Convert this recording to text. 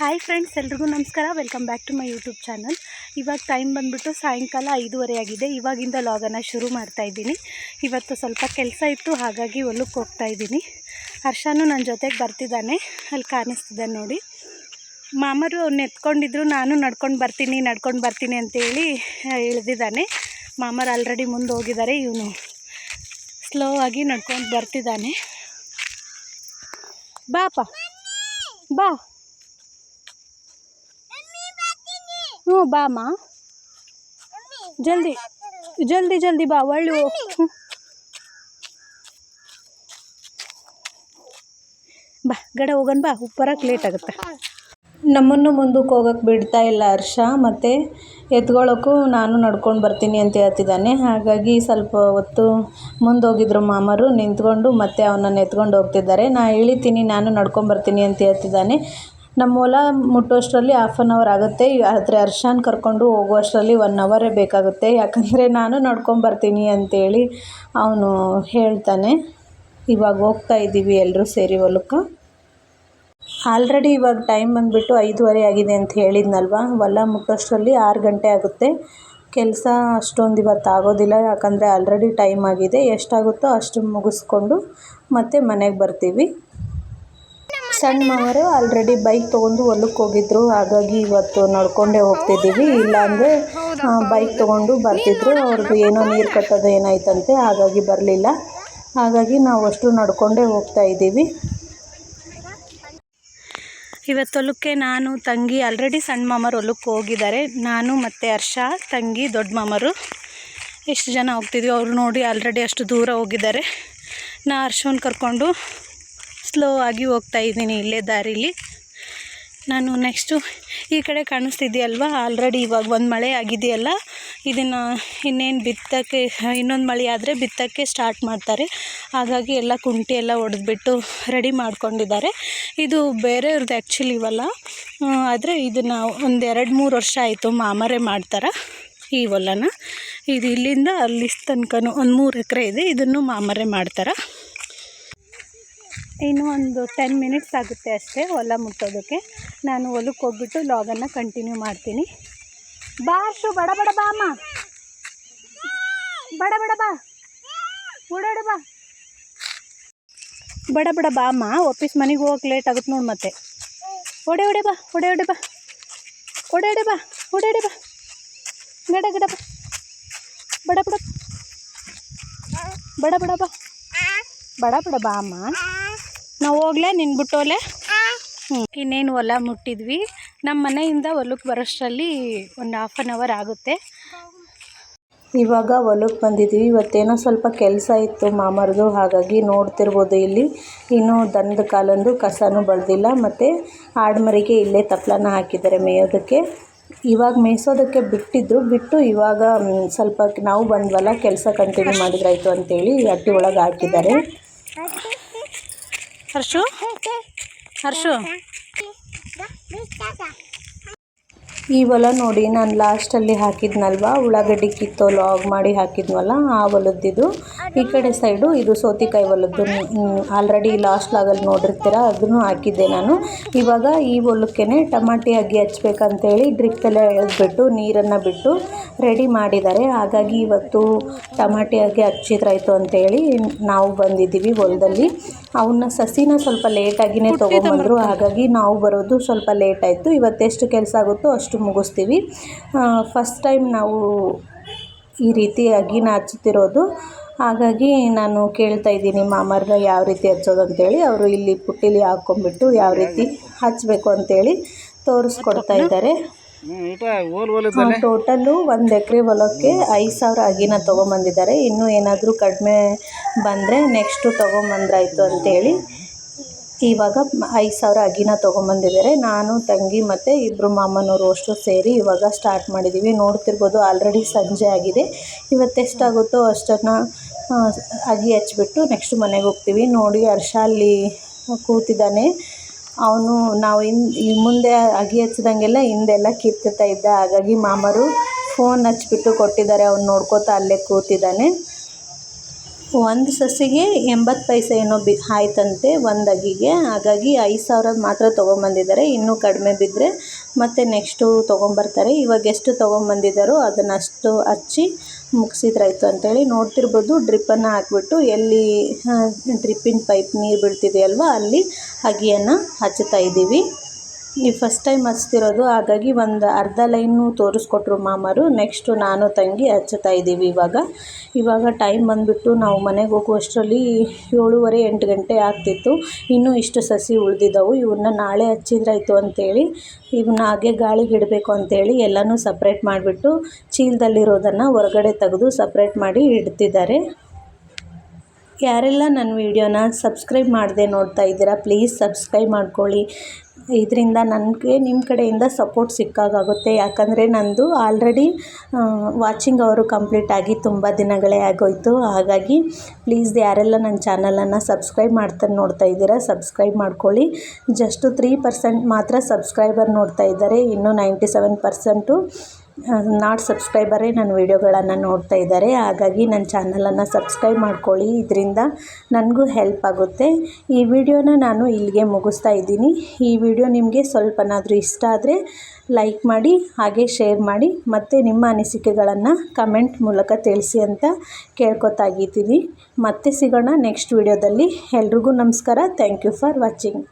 Hi friends ಎಲ್ರಿಗೂ ನಮಸ್ಕಾರ. Welcome back to my YouTube channel ಇವಾಗ ಟೈಮ್ ಬಂದುಬಿಟ್ಟು ಸಾಯಂಕಾಲ ಐದೂವರೆ ಆಗಿದೆ. ಇವಾಗಿಂದ ಲಾಗನ್ನು ಶುರು ಮಾಡ್ತಾ ಇದ್ದೀನಿ. ಇವತ್ತು ಸ್ವಲ್ಪ ಕೆಲಸ ಇತ್ತು, ಹಾಗಾಗಿ ಹೊಲಕ್ಕೆ ಹೋಗ್ತಾ ಇದ್ದೀನಿ. ಹರ್ಷನೂ ನನ್ನ ಜೊತೆಗೆ ಬರ್ತಿದ್ದಾನೆ. ಅಲ್ಲಿ ಕಾಣಿಸ್ತಿದ್ದಾನೆ ನೋಡಿ. ಮಾಮರು ಅವ್ನು ಎತ್ಕೊಂಡಿದ್ರು, ನಾನು ನಡ್ಕೊಂಡು ಬರ್ತೀನಿ ನಡ್ಕೊಂಡು ಬರ್ತೀನಿ ಅಂತೇಳಿ ಇಳಿದಿದ್ದಾನೆ ಮಾಮರು ಆಲ್ರೆಡಿ ಮುಂದೆ ಹೋಗಿದ್ದಾರೆ, ಇವನು ಸ್ಲೋ ಆಗಿ ನಡ್ಕೊಂಡು ಬರ್ತಿದ್ದಾನೆ. ಬಾಪ, ಬಾ. ಹ್ಞೂ, ಬಾ ಅಮ್ಮ. ಜಲ್ದಿ ಜಲ್ದಿ ಜಲ್ದಿ ಬಾ, ಒಳ್ಳೆ ಬಾ, ಗಡ ಹೋಗೋಣ ಬಾ ಉಪ್ಪರಕ್ಕೆ ಲೇಟ್ ಆಗುತ್ತೆ. ನಮ್ಮನ್ನು ಮುಂದಕ್ಕೆ ಹೋಗೋಕ್ಕೆ ಬಿಡ್ತಾ ಇಲ್ಲ ಹರ್ಷ, ಮತ್ತು ಎತ್ಕೊಳ್ಳೋಕ್ಕೂ ನಾನು ನಡ್ಕೊಂಡು ಬರ್ತೀನಿ ಅಂತ ಹೇಳ್ತಿದ್ದಾನೆ. ಹಾಗಾಗಿ ಸ್ವಲ್ಪ ಹೊತ್ತು ಮುಂದೋಗಿದ್ರು ಮಾಮರು, ನಿಂತ್ಕೊಂಡು ಮತ್ತೆ ಅವನನ್ನು ಎತ್ಕೊಂಡು ಹೋಗ್ತಿದ್ದಾರೆ. ನಾ ಇಳಿತೀನಿ, ನಾನು ನಡ್ಕೊಂಡು ಬರ್ತೀನಿ ಅಂತ ಹೇಳ್ತಿದ್ದಾನೆ. ನಮ್ಮ ಹೊಲ ಮುಟ್ಟೋಷ್ಟರಲ್ಲಿ ಹಾಫ್ ಆನ್ ಅವರ್ ಆಗುತ್ತೆ. ಆದರೆ ಅರ್ಶನ್ ಕರ್ಕೊಂಡು ಹೋಗುವಷ್ಟರಲ್ಲಿ ಒನ್ ಅವರೇ ಬೇಕಾಗುತ್ತೆ. ಯಾಕಂದರೆ ನಾನು ನೋಡ್ಕೊಂಬರ್ತೀನಿ ಅಂತೇಳಿ ಅವನು ಹೇಳ್ತಾನೆ. ಇವಾಗ ಹೋಗ್ತಾ ಇದ್ದೀವಿ ಎಲ್ಲರೂ ಸೇರಿ ಹೊಲಕ್ಕೆ. ಆಲ್ರೆಡಿ ಇವಾಗ ಟೈಮ್ ಬಂದುಬಿಟ್ಟು ಐದುವರೆ ಆಗಿದೆ ಅಂತ ಹೇಳಿದ್ನಲ್ವ? ಹೊಲ ಮುಟ್ಟೋಷ್ಟರಲ್ಲಿ ಆರು ಗಂಟೆ ಆಗುತ್ತೆ. ಕೆಲಸ ಅಷ್ಟೊಂದು ಇವತ್ತು ಆಗೋದಿಲ್ಲ. ಯಾಕಂದರೆ ಆಲ್ರೆಡಿ ಟೈಮ್ ಆಗಿದೆ. ಎಷ್ಟಾಗುತ್ತೋ ಅಷ್ಟು ಮುಗಿಸ್ಕೊಂಡು ಮತ್ತೆ ಮನೆಗೆ ಬರ್ತೀವಿ. ಸಣ್ಣ ಮಾವರು ಆಲ್ರೆಡಿ ಬೈಕ್ ತೊಗೊಂಡು ಹೊಲಕ್ಕೆ ಹೋಗಿದ್ರು. ಹಾಗಾಗಿ ಇವತ್ತು ನಡ್ಕೊಂಡೇ ಹೋಗ್ತಿದ್ದೀವಿ. ಇಲ್ಲಾಂದರೆ ಬೈಕ್ ತೊಗೊಂಡು ಬರ್ತಿದ್ರು. ಅವ್ರದ್ದು ಏನೋ ನೀರು ಕಟ್ಟೋದು ಏನಾಯ್ತಂತೆ. ಹಾಗಾಗಿ ಬರಲಿಲ್ಲ. ಹಾಗಾಗಿ ನಾವು ಅಷ್ಟು ನಡ್ಕೊಂಡೇ ಹೋಗ್ತಾ ಇದ್ದೀವಿ. ಇವತ್ತು ಹೊಲಕ್ಕೆ ನಾನು, ತಂಗಿ ಆಲ್ರೆಡಿ ಸಣ್ಣ ಮಾಮರು ಹೊಲಕ್ಕೆ ಹೋಗಿದ್ದಾರೆ. ನಾನು ಮತ್ತು ಹರ್ಷ, ತಂಗಿ ದೊಡ್ಡ ಮಾಮರು ಎಷ್ಟು ಜನ ಹೋಗ್ತಿದ್ವಿ? ಅವರು ನೋಡಿ ಆಲ್ರೆಡಿ ಅಷ್ಟು ದೂರ ಹೋಗಿದ್ದಾರೆ. ನಾ ಹರ್ಷವನ್ನು ಕರ್ಕೊಂಡು ಸ್ಲೋ ಆಗಿ ಹೋಗ್ತಾ ಇದ್ದೀನಿ ಇಲ್ಲೇ ದಾರಿಲಿ. ನಾನು ನೆಕ್ಸ್ಟು ಈ ಕಡೆ ಕಾಣಿಸ್ತಿದ್ಯಲ್ವಾ? ಆಲ್ರೆಡಿ ಇವಾಗ ಒಂದು ಮಳೆ ಆಗಿದೆಯಲ್ಲ? ಇದನ್ನು ಇನ್ನೇನು ಬಿತ್ತಕ್ಕೆ, ಇನ್ನೊಂದು ಮಳೆ ಆದರೆ ಬಿತ್ತಕ್ಕೆ ಸ್ಟಾರ್ಟ್ ಮಾಡ್ತಾರೆ. ಹಾಗಾಗಿ ಎಲ್ಲ ಕುಂಟಿ ಎಲ್ಲ ಹೊಡೆದ್ಬಿಟ್ಟು ರೆಡಿ ಮಾಡ್ಕೊಂಡಿದ್ದಾರೆ. ಇದು ಬೇರೆಯವ್ರದ್ದು ಆ್ಯಕ್ಚುಲಿ ಇವಲ್ಲ. ಆದರೆ ಇದನ್ನು ಒಂದು ಎರಡು ಮೂರು ವರ್ಷ ಆಯಿತು ಮಾಮರೆ ಮಾಡ್ತಾರೆ ಈ ಹೊಲನ. ಇದು ಇಲ್ಲಿಂದ ಅಲ್ಲಿ ತನಕನೂ ಒಂದು ಮೂರು ಎಕರೆ ಇದೆ, ಇದನ್ನು ಮಾಮರೆ ಮಾಡ್ತಾರೆ. ಇನ್ನು ಒಂದು ಟೆನ್ ಮಿನಿಟ್ಸ್ ಆಗುತ್ತೆ ಅಷ್ಟೇ ಹೊಲ ಮುಟ್ಟೋದಕ್ಕೆ. ನಾನು ಹೊಲಕ್ಕೆ ಹೋಗ್ಬಿಟ್ಟು ಲಾಗನ್ನು ಕಂಟಿನ್ಯೂ ಮಾಡ್ತೀನಿ. ಬಾ ಅಷ್ಟು ಬಡ ಬಡ ಬಾ ಅಮ್ಮ. ಬಡ ಬಡ ಬಾ. ಓಡಾಡು ಬಾ. ಬಡ ಬಡ ಬಾ ಅಮ್ಮ ಆಫೀಸ್ ಮನೆಗೆ ಹೋಗಕ್ಕೆ ಲೇಟ್ ಆಗುತ್ತೆ ನೋಡಿ ಮತ್ತೆ. ಹೊಡೆ ಓಡೆ ಬಾ, ಓಡೆ ಓಡೆ ಬಾ. ಓಡಾಡಿ ಬಾ ಓಡಾಡಿ ಬಾ. ಗಡ ಗಡ ಬಾ. ಬಡ ಬಡ ಬಡ ಬಡ ಬಾ. ಬಡ ಬಡ ಬಾ ಅಮ್ಮ. ನಾವು ಹೋಗ್ಲೇ ನಿನ್ನ ಬಿಟ್ಟೋಲೆ ಹ್ಞೂ ಇನ್ನೇನು ಹೊಲ ಮುಟ್ಟಿದ್ವಿ. ನಮ್ಮ ಮನೆಯಿಂದ ಹೊಲಕ್ಕೆ ಬರೋಷ್ಟರಲ್ಲಿ ಒಂದು ಹಾಫ್ ಆನ್ ಅವರ್ ಆಗುತ್ತೆ. ಇವಾಗ ಹೊಲಕ್ಕೆ ಬಂದಿದ್ವಿ. ಇವತ್ತೇನೋ ಸ್ವಲ್ಪ ಕೆಲಸ ಇತ್ತು ಮಾಮರದು ಹಾಗಾಗಿ ನೋಡ್ತಿರ್ಬೋದು ಇಲ್ಲಿ. ಇನ್ನೂ ದನದ ಕಾಲಂದು ಕಸನೂ ಬಳ್ದಿಲ್ಲ ಮತ್ತು ಆಡ್ಮರಿಗೆ ಇಲ್ಲೇ ತಪ್ಪಲನ ಹಾಕಿದ್ದಾರೆ ಮೇಯೋದಕ್ಕೆ. ಇವಾಗ ಮೇಯ್ಸೋದಕ್ಕೆ ಬಿಟ್ಟಿದ್ರು. ಬಿಟ್ಟು ಇವಾಗ ಸ್ವಲ್ಪ ನಾವು ಬಂದ್ವಲ್ಲ ಕೆಲಸ ಕಂಟಿನ್ಯೂ ಮಾಡಿದ್ರಾಯಿತು ಅಂತೇಳಿ ಅಟ್ಟಿ ಒಳಗೆ ಹಾಕಿದ್ದಾರೆ. ಹರ್ಷು ಹರ್ಷು ಈ ಹೊಲ ನೋಡಿ ನಾನು ಲಾಸ್ಟಲ್ಲಿ ಹಾಕಿದ್ನಲ್ವ? ಉಳ್ಳಾಗಡ್ಡಿ ಕಿತ್ತು ಲಾಗ್ ಮಾಡಿ ಹಾಕಿದ್ನಲ್ಲ ಆ ಹೊಲದ್ದಿದು. ಈ ಕಡೆ ಸೈಡು ಇದು ಸೌತೆಕಾಯಿ ಹೊಲದ್ದು. ಆಲ್ರೆಡಿ ಲಾಸ್ಟ್ ಲಾಗಲ್ಲಿ ನೋಡಿರ್ತೀರ ಅದನ್ನು ಹಾಕಿದ್ದೆ ನಾನು. ಇವಾಗ ಈ ಹೊಲಕ್ಕೆ ಟಮಾಟಿ ಅಗಿ ಹಚ್ಬೇಕಂತೇಳಿ ಡ್ರಿಪ್ ಎಲ್ಲ ಎಳೆದ್ಬಿಟ್ಟು ನೀರನ್ನು ಬಿಟ್ಟು ರೆಡಿ ಮಾಡಿದ್ದಾರೆ. ಹಾಗಾಗಿ ಇವತ್ತು ಟಮಾಟಿ ಅಗಿ ಹಚ್ಚಿದ್ರಾಯ್ತು ಅಂತೇಳಿ ನಾವು ಬಂದಿದ್ದೀವಿ ಹೊಲದಲ್ಲಿ. ಅವನ್ನ ಸಸಿನ ಸ್ವಲ್ಪ ಲೇಟಾಗಿನೇ ತೊಗೊಂಡ್ಬಂದರು ಹಾಗಾಗಿ ನಾವು ಬರೋದು ಸ್ವಲ್ಪ ಲೇಟ್ ಆಯಿತು. ಇವತ್ತೆಷ್ಟು ಕೆಲಸ ಆಗುತ್ತೋ ಅಷ್ಟು ಮುಗಿಸ್ತೀವಿ. ಫಸ್ಟ್ ಟೈಮ್ ನಾವು ಈ ರೀತಿ ಅಗಿನ ಹಚ್ತಿರೋದು ಹಾಗಾಗಿ ನಾನು ಕೇಳ್ತಾ ಇದ್ದೀನಿ ಮಾಮರ್ನ ಯಾವ ರೀತಿ ಹಚ್ಚೋದು ಅಂತೇಳಿ. ಅವರು ಇಲ್ಲಿ ಪುಟ್ಟಿಲಿ ಹಾಕ್ಕೊಂಬಿಟ್ಟು ಯಾವ ರೀತಿ ಹಚ್ಚಬೇಕು ಅಂತೇಳಿ ತೋರಿಸ್ಕೊಡ್ತಾ ಇದ್ದಾರೆ. ಟೋಟಲ್ಲು ಒಂದು ಎಕರೆ ಹೊಲಕ್ಕೆ ಐದು ಸಾವಿರ ಅಗಿನ ತೊಗೊಂಬಂದಿದ್ದಾರೆ. ಇನ್ನೂ ಏನಾದರೂ ಕಡಿಮೆ ಬಂದರೆ ನೆಕ್ಸ್ಟು ತೊಗೊಂಬಂದ್ರಾಯ್ತು ಅಂತೇಳಿ ಇವಾಗ ಐದು ಸಾವಿರ ಅಗಿನ ತೊಗೊಂಬಂದಿದ್ದಾರೆ. ನಾನು, ತಂಗಿ ಮತ್ತು ಇಬ್ಬರು ಮಾಮನವರು ಅಷ್ಟು ಸೇರಿ ಇವಾಗ ಸ್ಟಾರ್ಟ್ ಮಾಡಿದ್ದೀವಿ ನೋಡ್ತಿರ್ಬೋದು ಆಲ್ರೆಡಿ ಸಂಜೆ ಆಗಿದೆ. ಇವತ್ತೆಷ್ಟಾಗುತ್ತೋ ಅಷ್ಟನ್ನು ಅಗಿ ಹಚ್ಬಿಟ್ಟು ನೆಕ್ಸ್ಟ್ ಮನೆಗೆ ಹೋಗ್ತೀವಿ. ನೋಡಿ ಹರ್ಷ ಅಲ್ಲಿ ಕೂತಿದ್ದಾನೆ. ಅವನು ನಾವು ಇನ್ ಮುಂದೆ ಅಗಿ ಹಚ್ಚಿದಂಗೆಲ್ಲ ಹಿಂದೆಲ್ಲ ಕಿರ್ತಿರ್ತಾ ಇದ್ದ. ಹಾಗಾಗಿ ಮಾಮರು ಫೋನ್ ಹಚ್ಬಿಟ್ಟು ಕೊಟ್ಟಿದ್ದಾರೆ. ಅವ್ನು ನೋಡ್ಕೋತಾ ಅಲ್ಲೇ ಕೂತಿದ್ದಾನೆ. ಒಂದು ಸಸಿಗೆ ಎಂಬತ್ತು ಪೈಸೆ ಏನೋ ಬಿ ಆಯ್ತಂತೆ, ಒಂದು ಅಗಿಗೆ. ಹಾಗಾಗಿ ಐದು ಸಾವಿರ ಮಾತ್ರ ತೊಗೊಂಬಂದಿದ್ದಾರೆ. ಇನ್ನೂ ಕಡಿಮೆ ಬಿದ್ದರೆ ಮತ್ತೆ ನೆಕ್ಸ್ಟು ತೊಗೊಂಬರ್ತಾರೆ. ಇವಾಗ ಎಷ್ಟು ತೊಗೊಂಬಂದಿದ್ದಾರೋ ಅದನ್ನಷ್ಟು ಹಚ್ಚಿ ಮುಗಿಸಿದ್ರಾಯ್ತು ಅಂತೇಳಿ ನೋಡ್ತಿರ್ಬೋದು. ಡ್ರಿಪ್ಪನ್ನು ಹಾಕ್ಬಿಟ್ಟು ಎಲ್ಲಿ ಡ್ರಿಪ್ಪಿನ ಪೈಪ್ ನೀರು ಬೀಳ್ತಿದೆಯಲ್ವ ಅಲ್ಲಿ ಅಗಿಯನ್ನು ಹಚ್ಚುತ್ತಾ ಇದ್ದೀವಿ. ಈ ಫಸ್ಟ್ ಟೈಮ್ ಹಚ್ತಿರೋದು, ಹಾಗಾಗಿ ಒಂದು ಅರ್ಧ ಲೈನು ತೋರಿಸ್ಕೊಟ್ರು ಮಾಮರು. ನೆಕ್ಸ್ಟು ನಾನು ತಂಗಿ ಹಚ್ಚುತ್ತಾ ಇದ್ದೀವಿ ಇವಾಗ. ಇವಾಗ ಟೈಮ್ ಬಂದುಬಿಟ್ಟು ನಾವು ಮನೆಗೆ ಹೋಗುವಷ್ಟರಲ್ಲಿ ಏಳುವರೆ ಎಂಟು ಗಂಟೆ ಆಗ್ತಿತ್ತು. ಇನ್ನೂ ಇಷ್ಟು ಸಸಿ ಉಳಿದಿದ್ದವು. ಇವನ್ನ ನಾಳೆ ಹಚ್ಚಿದ್ರಾಯ್ತು ಅಂತೇಳಿ ಇವನ್ನ ಹಾಗೆ ಗಾಳಿಗೆ ಇಡಬೇಕು ಅಂತೇಳಿ ಎಲ್ಲನೂ ಸಪ್ರೇಟ್ ಮಾಡಿಬಿಟ್ಟು ಚೀಲದಲ್ಲಿರೋದನ್ನು ಹೊರಗಡೆ ತೆಗೆದು ಸಪ್ರೇಟ್ ಮಾಡಿ ಇಡ್ತಿದ್ದಾರೆ. ಯಾರೆಲ್ಲ ನನ್ನ ವೀಡಿಯೋನ ಸಬ್ಸ್ಕ್ರೈಬ್ ಮಾಡದೆ ನೋಡ್ತಾ ಇದ್ದೀರಾ, ಪ್ಲೀಸ್ ಸಬ್ಸ್ಕ್ರೈಬ್ ಮಾಡ್ಕೊಳ್ಳಿ. ಇದರಿಂದ ನನಗೆ ನಿಮ್ಮ ಕಡೆಯಿಂದ ಸಪೋರ್ಟ್ ಸಿಕ್ಕಾಗುತ್ತೆ ಯಾಕಂದರೆ ನಂದು ಆಲ್ರೆಡಿ ವಾಚಿಂಗ್ ಅವರು ಕಂಪ್ಲೀಟ್ ಆಗಿ ತುಂಬ ದಿನಗಳೇ ಆಗೋಯಿತು. ಹಾಗಾಗಿ ಪ್ಲೀಸ್ ಯಾರೆಲ್ಲ ನನ್ನ ಚಾನಲನ್ನು ಸಬ್ಸ್ಕ್ರೈಬ್ ಮಾಡ್ತಾ ನೋಡ್ತಾ ಇದ್ದೀರಾ, ಸಬ್ಸ್ಕ್ರೈಬ್ ಮಾಡ್ಕೊಳ್ಳಿ. ಜಸ್ಟು ತ್ರೀ ಪರ್ಸೆಂಟ್ ಮಾತ್ರ ಸಬ್ಸ್ಕ್ರೈಬರ್ ನೋಡ್ತಾ ಇದ್ದಾರೆ. ಇನ್ನು ನೈಂಟಿ ಸೆವೆನ್ ಪರ್ಸೆಂಟು ನಾಟ್ ಸಬ್ಸ್ಕ್ರೈಬರೇ ನನ್ನ ವೀಡಿಯೋಗಳನ್ನು ನೋಡ್ತಾ ಇದ್ದಾರೆ. ಹಾಗಾಗಿ ನನ್ನ ಚಾನಲನ್ನು ಸಬ್ಸ್ಕ್ರೈಬ್ ಮಾಡ್ಕೊಳ್ಳಿ. ಇದರಿಂದ ನನಗೂ ಹೆಲ್ಪ್ ಆಗುತ್ತೆ. ಈ ವಿಡಿಯೋನ ನಾನು ಇಲ್ಲಿಗೆ ಮುಗಿಸ್ತಾ ಇದ್ದೀನಿ. ಈ ವಿಡಿಯೋ ನಿಮಗೆ ಸ್ವಲ್ಪನಾದರೂ ಇಷ್ಟ ಆದರೆ ಲೈಕ್ ಮಾಡಿ ಹಾಗೆ ಶೇರ್ ಮಾಡಿ ಮತ್ತು ನಿಮ್ಮ ಅನಿಸಿಕೆಗಳನ್ನು ಕಮೆಂಟ್ ಮೂಲಕ ತಿಳಿಸಿ ಅಂತ ಕೇಳ್ಕೊತಾಗಿದ್ದೀನಿ ಮತ್ತೆ ಸಿಗೋಣ ನೆಕ್ಸ್ಟ್ ವಿಡಿಯೋದಲ್ಲಿ. ಎಲ್ರಿಗೂ ನಮಸ್ಕಾರ. Thank you for watching.